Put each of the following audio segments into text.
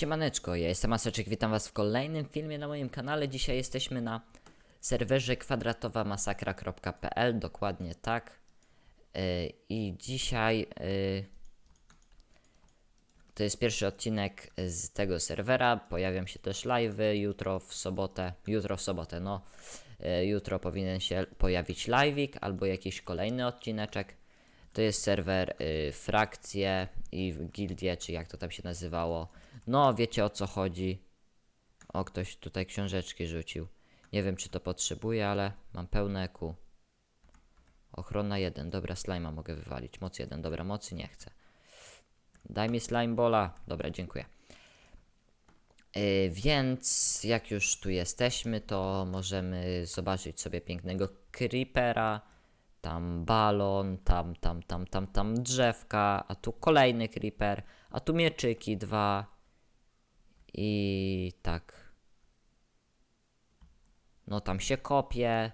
Siemaneczko, ja jestem Maseczek, witam was w kolejnym filmie na moim kanale. Dzisiaj jesteśmy na serwerze kwadratowamasakra.pl, dokładnie tak. Yy, I dzisiaj yy, to jest pierwszy odcinek z tego serwera. Pojawią się też live'y jutro w sobotę. Jutro w sobotę, no. Yy, jutro powinien się pojawić live'ik albo jakiś kolejny odcineczek. To jest serwer y, frakcje i gildie, czy jak to tam się nazywało. No, wiecie o co chodzi. O, ktoś tutaj książeczki rzucił. Nie wiem, czy to potrzebuję, ale mam pełne EQ. Ochrona 1. Dobra, slima mogę wywalić. Moc 1. Dobra, mocy nie chcę. Daj mi slime bola. Dobra, dziękuję. Yy, więc jak już tu jesteśmy, to możemy zobaczyć sobie pięknego creepera, tam balon, tam, tam, tam, tam, tam drzewka, a tu kolejny creeper, a tu mieczyki dwa i tak. No tam się kopie.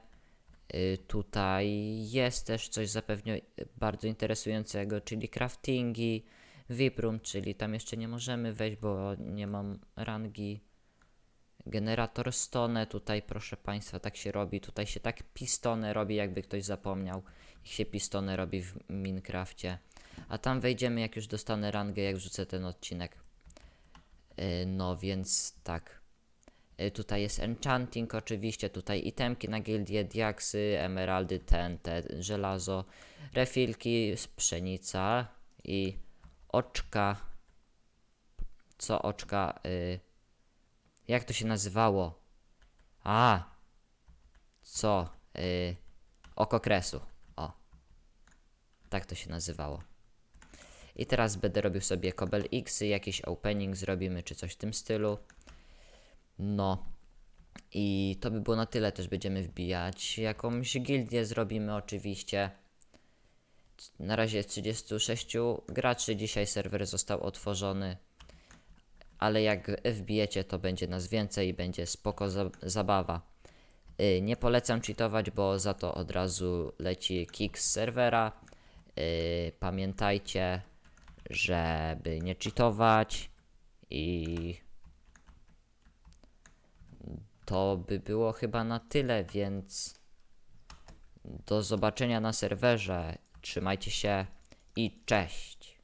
Y, tutaj jest też coś zapewne bardzo interesującego, czyli craftingi, VIP room, czyli tam jeszcze nie możemy wejść, bo nie mam rangi. Generator stone, tutaj proszę Państwa, tak się robi. Tutaj się tak pistony robi, jakby ktoś zapomniał. Jak się pistony robi w Minecrafcie. A tam wejdziemy, jak już dostanę rangę, jak wrzucę ten odcinek. Yy, no więc tak. Yy, tutaj jest enchanting oczywiście, tutaj itemki na gildię, diaksy, emeraldy, tente, żelazo, refilki, pszenica i oczka. Co oczka? Yy, jak to się nazywało? A! Co? Yy, oko kresu. O. Tak to się nazywało. I teraz będę robił sobie Cobel X, jakiś opening zrobimy, czy coś w tym stylu. No. I to by było na tyle, też będziemy wbijać. Jakąś gildię zrobimy oczywiście. Na razie jest 36 graczy, dzisiaj serwer został otworzony ale jak wbijecie, to będzie nas więcej i będzie spoko za zabawa. Yy, nie polecam cheatować, bo za to od razu leci kick z serwera. Yy, pamiętajcie, żeby nie cheatować i to by było chyba na tyle, więc do zobaczenia na serwerze. Trzymajcie się i cześć.